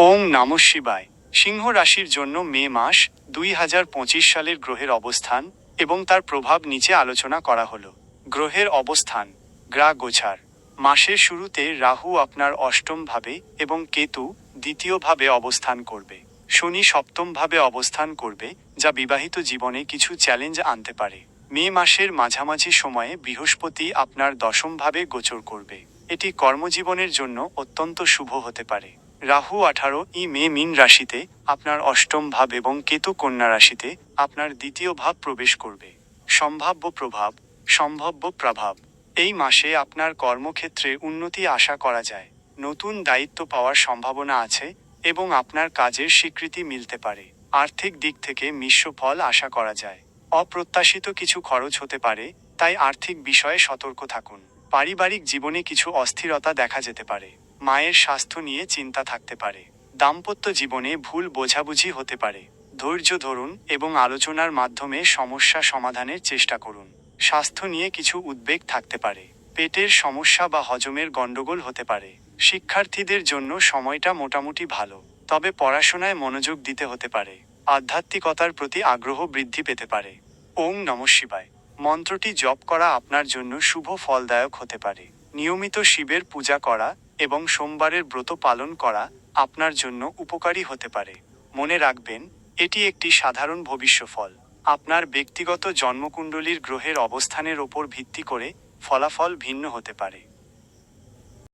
ওং নম শিবায়। সিংহ রাশির জন্য মে মাস দুই হাজার পঁচিশ সালের গ্রহের অবস্থান এবং তার প্রভাব নিচে আলোচনা করা হলো। গ্রহের অবস্থান, গ্রা গোছার। মাসের শুরুতে রাহু আপনার অষ্টম ভাবে এবং কেতু দ্বিতীয়ভাবে অবস্থান করবে। শনি সপ্তমভাবে অবস্থান করবে, যা বিবাহিত জীবনে কিছু চ্যালেঞ্জ আনতে পারে। মে মাসের মাঝামাঝি সময়ে বৃহস্পতি আপনার দশমভাবে গোচর করবে। এটি কর্মজীবনের জন্য অত্যন্ত শুভ হতে পারে। রাহু আঠারো, ই মে মিন রাশিতে আপনার অষ্টম ভাব এবং কেতু কন্যা রাশিতে আপনার দ্বিতীয় ভাব প্রবেশ করবে। সম্ভাব্য প্রভাব সম্ভাব্য প্রভাব। এই মাসে আপনার কর্মক্ষেত্রে উন্নতি আশা করা যায়। নতুন দায়িত্ব পাওয়ার সম্ভাবনা আছে এবং আপনার কাজের স্বীকৃতি মিলতে পারে। আর্থিক দিক থেকে মিশ্র ফল আশা করা যায়। অপ্রত্যাশিত কিছু খরচ হতে পারে, তাই আর্থিক বিষয়ে সতর্ক থাকুন। পারিবারিক জীবনে কিছু অস্থিরতা দেখা যেতে পারে। মায়ের স্বাস্থ্য নিয়ে চিন্তা থাকতে পারে। দাম্পত্য জীবনে ভুল বোঝাবুঝি হতে পারে। ধৈর্য ধরুন এবং আলোচনার মাধ্যমে সমস্যা সমাধানের চেষ্টা করুন। স্বাস্থ্য নিয়ে কিছু উদ্বেগ থাকতে পারে। পেটের সমস্যা বা হজমের গণ্ডগোল হতে পারে। শিক্ষার্থীদের জন্য সময়টা মোটামুটি ভালো, তবে পড়াশোনায় মনোযোগ দিতে হতে পারে। আধ্যাত্মিকতার প্রতি আগ্রহ বৃদ্ধি পেতে পারে। ওং নম শিবায়। মন্ত্রটি জপ করা আপনার জন্য শুভ ফলদায়ক হতে পারে। নিয়মিত শিবের পূজা করা এবং সোমবারের ব্রত পালন করা আপনার জন্য উপকারী হতে পারে। মনে রাখবেন, এটি একটি সাধারণ ভবিষ্যফল। আপনার ব্যক্তিগত জন্মকুণ্ডলীর গ্রহের অবস্থানের ওপর ভিত্তি করে ফলাফল ভিন্ন হতে পারে।